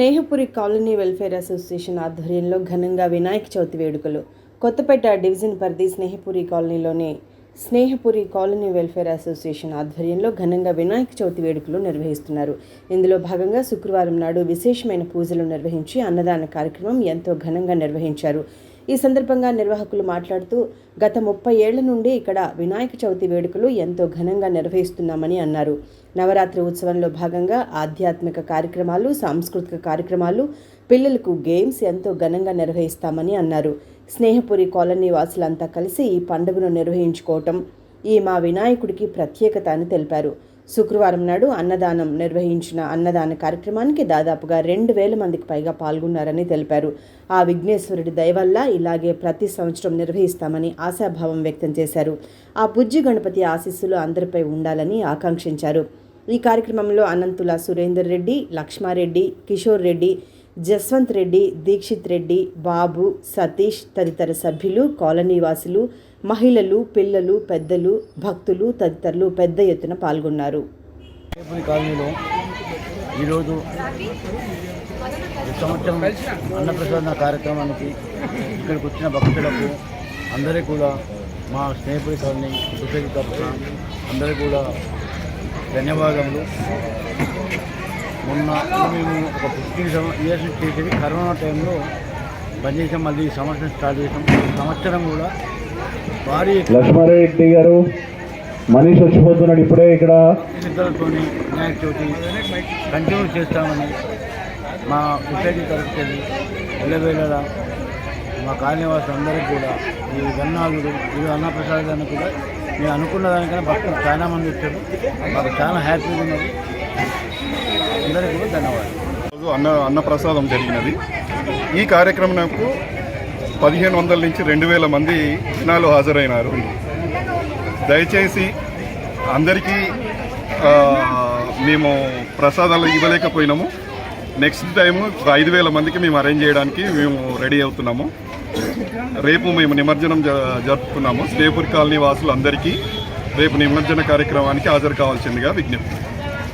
Snehapuri colony welfare association ఆధ్వర్యంలో ఘనంగా వినాయక చవితి వేడుకలు. కొత్తపేట డివిజన్ పరిధి స్నేహపురి కాలనీలోని స్నేహపురి కాలనీ వెల్ఫేర్ అసోసియేషన్ ఆధ్వర్యంలో ఘనంగా వినాయక చవితి వేడుకలు నిర్వహిస్తున్నారు. ఇందులో భాగంగా శుక్రవారం నాడు విశేషమైన పూజలు నిర్వహించి అన్నదాన కార్యక్రమం ఎంతో ఘనంగా నిర్వహించారు. ఈ సందర్భంగా నిర్వాహకులు మాట్లాడుతూ గత ముప్పై ఏళ్ళ నుండి ఇక్కడ వినాయక చవితి వేడుకలు ఎంతో ఘనంగా నిర్వహిస్తున్నామని అన్నారు. నవరాత్రి ఉత్సవంలో భాగంగా ఆధ్యాత్మిక కార్యక్రమాలు సాంస్కృతిక కార్యక్రమాలు పిల్లలకు గేమ్స్ ఎంతో ఘనంగా నిర్వహిస్తామని అన్నారు. స్నేహపురి కాలనీ వాసులంతా కలిసి ఈ పండుగను నిర్వహించుకోవటం ఈ మా వినాయకుడికి ప్రత్యేకత అని తెలిపారు. శుక్రవారం నాడు అన్నదానం నిర్వహించిన అన్నదాన కార్యక్రమానికి దాదాపుగా రెండు వేల మందికి పైగా పాల్గొన్నారని తెలిపారు. ఆ విఘ్నేశ్వరుడి దయవల్ల ఇలాగే ప్రతి సంవత్సరం నిర్వహిస్తామని ఆశాభావం వ్యక్తం చేశారు. ఆ బుజ్జి గణపతి ఆశీస్సులు అందరిపై ఉండాలని ఆకాంక్షించారు. ఈ కార్యక్రమంలో అనంతుల సురేందర్ రెడ్డి లక్ష్మారెడ్డి కిషోర్ రెడ్డి జస్వంత్ రెడ్డి దీక్షిత్ రెడ్డి బాబు సతీష్ తదితర సభ్యులు కాలనీవాసులు మహిళలు పిల్లలు పెద్దలు భక్తులు తదితరులు పెద్ద ఎత్తున పాల్గొన్నారు. కాలనీలో ఈరోజు సంవత్సరం అన్నప్రసాదన కార్యక్రమానికి ఇక్కడికి వచ్చిన భక్తులకు అందరికీ కూడా మా స్నేహితుడి కాలనీ సొసైటీ తరఫున అందరికీ కూడా ధన్యవాదములు. మొన్న మేము ఒక ఫిఫ్టీన్ ఇయర్స్ చేసేది కరోనా టైంలో బంద్ చేసాం మళ్ళీ ఈ సంవత్సరం స్టార్ట్ చేసాం. సంవత్సరం కూడా భారీ లక్ష్మారెడ్డి గారు మనీష్ వచ్చిపోతున్నాడు ఇప్పుడే ఇక్కడ. నిద్రలతో వినాయక చవితి కంటిన్యూ చేస్తామని మా సొసైటీ తరఫుకెళ్ళి ఎల్లవేళలా మా కాలనీవాసులు అందరికీ కూడా ఈ గన్నాగుడు ఈ అన్నప్రసాదాన్ని కూడా మేము అనుకున్న దానికన్నా భక్తులు చాలా మంది వచ్చారు. మాకు చాలా హ్యాపీగా ఉన్నది అందరికీ కూడా ధన్యవాదాలు అన్న అన్నప్రసాదం జరిగినది. ఈ కార్యక్రమంకు పదిహేను వందల నుంచి రెండు వేల మంది జనాలు హాజరైనారు. దయచేసి అందరికీ మేము ప్రసాదాలు ఇవ్వలేకపోయినాము. నెక్స్ట్ టైం ఐదు వేల మందికి మేము అరేంజ్ చేయడానికి మేము రెడీ అవుతున్నాము. రేపు మేము నిమజ్జనం జ- జరుపుతున్నాము స్నేపూర్ కాలనీ వాసులు అందరికీ రేపు నిమజ్జన కార్యక్రమానికి హాజరు కావాల్సిందిగా విజ్ఞప్తి.